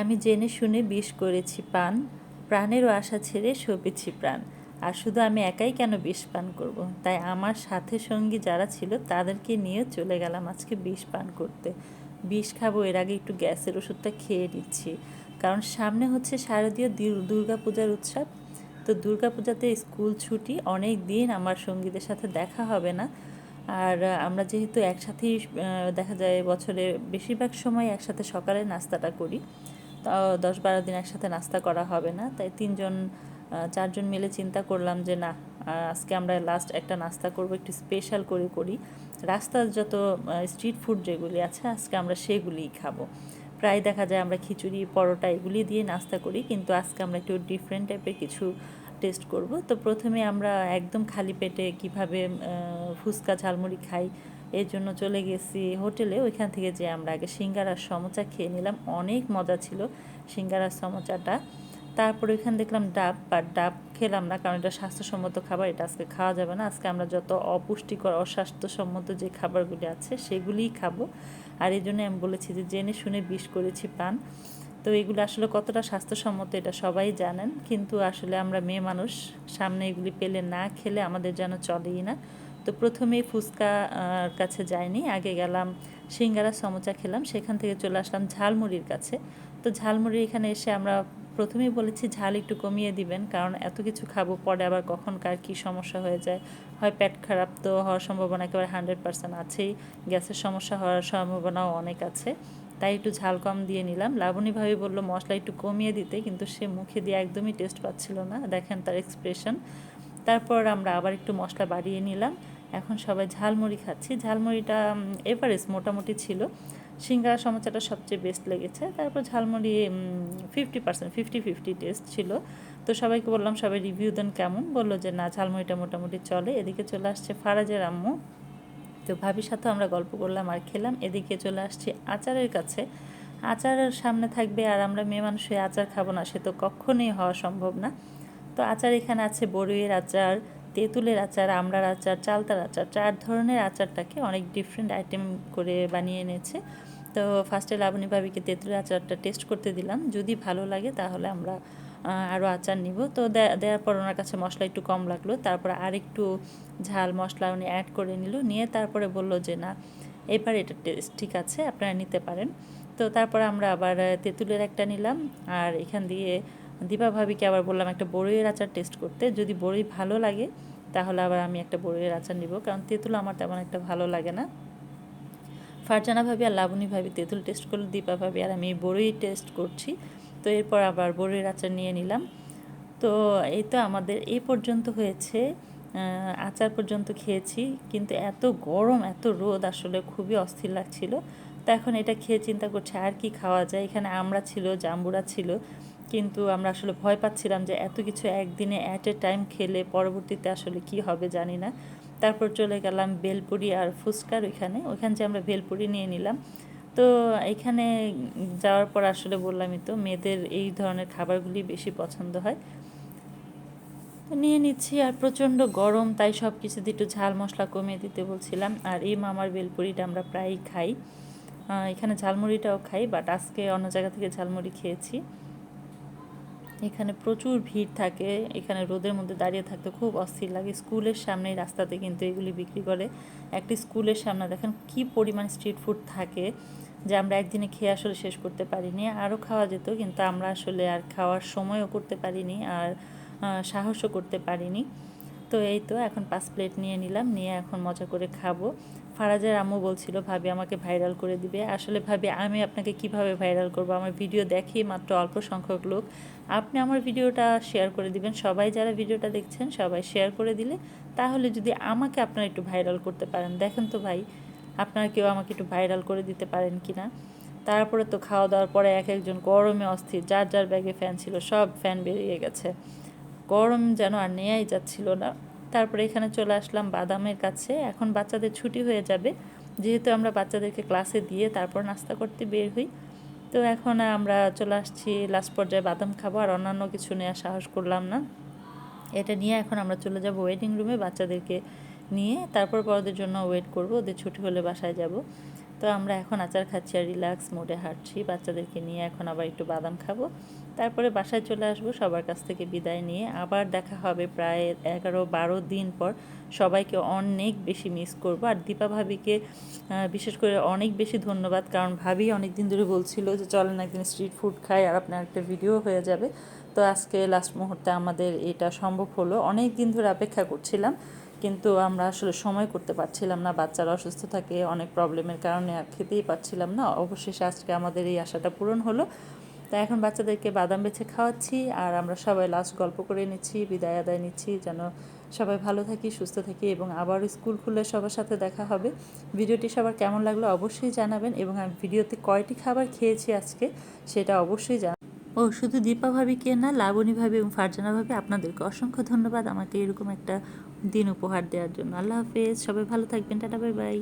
আমি জেনে শুনে বিষ করেছি, পান। প্রাণেরও আশা ছেড়ে সপেছি প্রাণ। আর শুধু আমি একাই কেন বিষ পান করব। তাই আমার সাথে সঙ্গী যারা ছিল, তাদেরকে নিয়ে চলে গেলাম আজকে বিষ পান করতে। বিষ খাব, এর আগে একটু গ্যাসের ওষুধটা খেয়ে নিচ্ছি। কারণ সামনে হচ্ছে শারদীয় দুর্গা পূজার উৎসব। তো দুর্গা পূজাতে স্কুল ছুটি, অনেক দিন আমার সঙ্গীদের সাথে দেখা হবে না। আর আমরা যেহেতু একসাথেই দেখা যায় বছরের বেশিরভাগ সময় একসাথে সকালে নাস্তাটা করি। দশ বারো দিন একসাথে নাস্তা করা হবে না। তাই তিনজন চারজন মিলে চিন্তা করলাম যে না আজকে আমরা লাস্ট একটা নাস্তা করব, একটু স্পেশাল করে করি। রাস্তার যত স্ট্রিট ফুড যেগুলি আছে, আজকে আমরা সেগুলিই খাব। প্রায় দেখা যায় আমরা খিচুড়ি, পরোটা এগুলি দিয়ে নাস্তা করি, কিন্তু আজকে আমরা একটু ডিফারেন্ট টাইপের কিছু টেস্ট করব। তো প্রথমে আমরা একদম খালি পেটে কীভাবে ফুচকা, ঝালমুড়ি খাই এর জন্য চলে গেছি হোটেলে। ওইখান থেকে যে আমরা আগে সিঙ্গারার সমোচা খেয়ে নিলাম। অনেক মজা ছিল সিঙ্গারার সমোচাটা। তারপর ওইখানে দেখলাম ডাব বা ডাব খেলাম না কারণ এটা স্বাস্থ্যসম্মত খাবার, এটা আজকে খাওয়া যাবে না। আজকে আমরা যত অপুষ্টিকর, অস্বাস্থ্যসম্মত যে খাবারগুলি আছে সেগুলিই খাব। আর এই জন্য আমি বলেছি যে জেনে শুনে বিষ করেছি পান। তো এগুলো আসলে কতটা স্বাস্থ্যসম্মত এটা সবাই জানেন। কিন্তু আসলে আমরা মেয়ে মানুষ, সামনে এগুলি পেলে না খেলে আমাদের যেন চলেই না। তো প্রথমেই ফুচকা কাছে যাইনি আগে গেলাম, সিঙ্গারা, সমোচা খেলাম। সেখান থেকে চলে আসলাম ঝালমুড়ির কাছে। তো ঝালমুড়ি এখানে এসে আমরা প্রথমেই বলেছি ঝাল একটু কমিয়ে দিবেন, কারণ এত কিছু খাব পরে আবার কখন কার কী সমস্যা হয়ে যায়। হয় পেট খারাপ তো হওয়ার সম্ভাবনা একেবারে হান্ড্রেড পার্সেন্ট আছেই। গ্যাসের সমস্যা হওয়ার সম্ভাবনাও অনেক আছে। তাই একটু ঝাল কম দিয়ে নিলাম। লাবণী ভাবি বলল, মশলা একটু কমিয়ে দিতে। কিন্তু সে মুখে দিয়ে একদমই টেস্ট পাচ্ছিল না। দেখেন তার এক্সপ্রেশন তারপর আমরা আবার একটু মশলা বাড়িয়ে নিলাম। এখন সবাই ঝালমুড়ি খাচ্ছি। ঝালমুড়িটা এভারেস্ট মোটামুটি ছিল। সিঙ্গারা সমোসাটা সবচেয়ে বেস্ট লেগেছে। তারপর jhalmuri fifty percent fifty fifty taste ছিল। তো সবাইকে বললাম, সবাই রিভিউ দেন কেমন? বলল যে, না, ঝালমুড়িটা মোটামুটি চলে। এদিকে চলে আসছে ফারাজের আম্মু। তো ভাবির সাথেও আমরা গল্প করলাম, আর খেলাম। এদিকে চলে আসছি আচারের কাছে। আচারের সামনে থাকবে, আর আমরা মেয়ে মানুষ হয়ে আচার খাব না। সে তো কখনোই হওয়া সম্ভব না। তো আচার এখানে আছে, বড়ইয়ের আচার তেঁতুলের আচার, আমড়ার আচার, চালতার আচার, চার ধরনের আচারটাকে অনেক ডিফারেন্ট আইটেম করে বানিয়ে এনেছে। তো ফার্স্টে লাবণী ভাবিকে তেঁতুলের আচারটা টেস্ট করতে দিলাম। যদি ভালো লাগে তাহলে আমরা আরও আচার নিব। তো দেওয়ার পর ওনার কাছে মশলা একটু কম লাগল। তারপর আরেকটু ঝাল মশলা উনি অ্যাড করে নিল। নিয়ে তারপরে বলল যে, না, এবার এটা টেস্ট ঠিক আছে, আপনারা নিতে পারেন। তো তারপর আমরা আবার তেঁতুলের একটা নিলাম। আর এখান দিয়ে দীপা ভাবিকে আবার বললাম একটা বড়ইয়ের আচার টেস্ট করতে। যদি বড়ই ভালো লাগে, তাহলে আবার আমি একটা বড়ইয়ের আচার নিব। কারণ তেঁতুল আমার তেমন একটা ভালো লাগে না। ফারজানা ভাবি আর লাবণী ভাবি তেঁতুল টেস্ট করল, দীপা ভাবি আর আমি বড়ই টেস্ট করছি। তো এরপর আবার বড়ির আচার নিয়ে নিলাম। তো এই তো আমাদের, এই পর্যন্ত হয়েছে। আচার পর্যন্ত খেয়েছি। কিন্তু এত গরম, এত রোদ আসলে খুবই অস্থির লাগছিল। তো এখন এটা খেয়ে চিন্তা করছে, আর কি খাওয়া যায়? এখানে আমরা ছিল, জাম্বুরা ছিল, কিন্তু আমরা আসলে ভয় পাচ্ছিলাম যে এত কিছু একদিনে অ্যাট এ টাইম খেলে পরবর্তীতে আসলে কি হবে জানি না। তারপর চলে গেলাম বেলপুরি আর ফুচকার ওইখানে। ওইখান যে আমরা বেলপুরি নিয়ে নিলাম। তো এখানে যাওয়ার পর আসলে বললামই তো, মেয়েদের এই ধরনের খাবারগুলি বেশি পছন্দ হয়। তো নিয়ে নিচ্ছি, আর প্রচণ্ড গরম, তাই সব কিছুতে একটু ঝাল মশলা কমিয়ে দিতে বলছিলাম। আর এই মামার বেলপুরিটা আমরা প্রায়ই খাই। এখানে ঝালমুড়িটাও খাই বাট আজকে অন্য জায়গা থেকে ঝালমুড়ি খেয়েছি। এখানে প্রচুর ভিড় থাকে, এখানে রোদের মধ্যে দাঁড়িয়ে থাকতে খুব অস্থির লাগে। স্কুলের সামনে রাস্তাতে কিন্তু এগুলি বিক্রি করে। একটি স্কুলের সামনে, দেখেন কি পরিমাণ স্ট্রিট ফুড থাকে, যে আমরা একদিনে খেয়ে আসলে শেষ করতে পারিনি। আরও খাওয়া যেত, কিন্তু আমরা আসলে আর খাওয়ার সময়ও করতে পারিনি, আর সাহসও করতে পারিনি। তো এই তো, এখন পাঁচ প্লেট নিয়ে নিলাম, নিয়ে এখন মজা করে খাব। ফারাজের আম্মু বলছিল, ভাবি আমাকে ভাইরাল করে দিবে। আসলে ভাবি, আমি আপনাকে কীভাবে ভাইরাল করব? আমার ভিডিও দেখি মাত্র অল্প সংখ্যক লোক। আপনি আমার ভিডিওটা শেয়ার করে দিবেন। সবাই যারা ভিডিওটা দেখছেন, সবাই শেয়ার করে দিলে, তাহলে যদি আমাকে আপনারা একটু ভাইরাল করতে পারেন। দেখেন তো ভাই, আপনারা কেউ আমাকে একটু ভাইরাল করে দিতে পারেন কি না তারপরে তো খাওয়া দাওয়ার পরে এক একজন গরমে অস্থির, যার যার ব্যাগে ফ্যান ছিল, সব ফ্যান বেরিয়ে গেছে। গরম যেন আর নেয়াই যাচ্ছিল না। তারপরে এখানে চলে আসলাম বাদামের কাছে। এখন বাচ্চাদের ছুটি হয়ে যাবে। যেহেতু আমরা বাচ্চাদেরকে ক্লাসে দিয়ে তারপর নাস্তা করতে বের হই। তো এখন আমরা চলে আসছি লাস্ট পর্যায়ে বাদাম খাব আর অন্যান্য কিছু নেওয়ার সাহস করলাম না। এটা নিয়ে এখন আমরা চলে যাব ওয়েটিং রুমে বাচ্চাদেরকে নিয়ে। তারপর বড়দের জন্য ওয়েট করব। ওদের ছুটি হলে বাসায় যাব। তো আমরা এখন আচার খাচ্ছি আর রিল্যাক্স মোডে হাঁটছি। বাচ্চাদেরকে নিয়ে এখন আবার একটু বাদাম খাব। তারপরে বাসায় চলে আসব, সবার কাছ থেকে বিদায় নিয়ে। আবার দেখা হবে প্রায় এগারো বারো দিন পর। সবাইকে অনেক বেশি মিস করব। আর দীপা ভাবিকে বিশেষ করে অনেক বেশি ধন্যবাদ। কারণ ভাবি অনেক দিন ধরে বলছিল যে, চলেন একদিন স্ট্রিট ফুড খাই আর আপনার একটা ভিডিও হয়ে যাবে। তো আজকে লাস্ট মুহূর্তে আমাদের এটা সম্ভব হলো। অনেক দিন ধরে অপেক্ষা করছিলাম। কিন্তু আমরা আসলে সময় করতে পারছিলাম না, বাচ্চারা অসুস্থ থাকে, অনেক প্রবলেমের কারণে আর খেতেই পারছিলাম না। অবশেষে আজকে আমাদের এই আশাটা পূরণ হলো। তাই এখন বাচ্চাদেরকে বাদাম বেছে খাওয়াচ্ছি আর আমরা সবাই লাস্ট গল্প করে নিচ্ছি, বিদায় আদায় নিচ্ছি, যেন সবাই ভালো থাকি, সুস্থ থাকি এবং আবার স্কুল খুললে সবার সাথে দেখা হবে। ভিডিওটি সবার কেমন লাগল অবশ্যই জানাবেন এবং আমি ভিডিওতে কয়টি খাবার খেয়েছি আজকে সেটা অবশ্যই জানাবেন ও, শুধু দীপা ভাবিকে না, লাবণী ভাবি এবং ফারজানা ভাবি আপনাদেরকে অসংখ্য ধন্যবাদ। আমাকে এরকম একটা দিন উপহার দেওয়ার জন্য। আল্লাহ হাফেজ সবাই ভালো থাকবেন। Tata bye bye.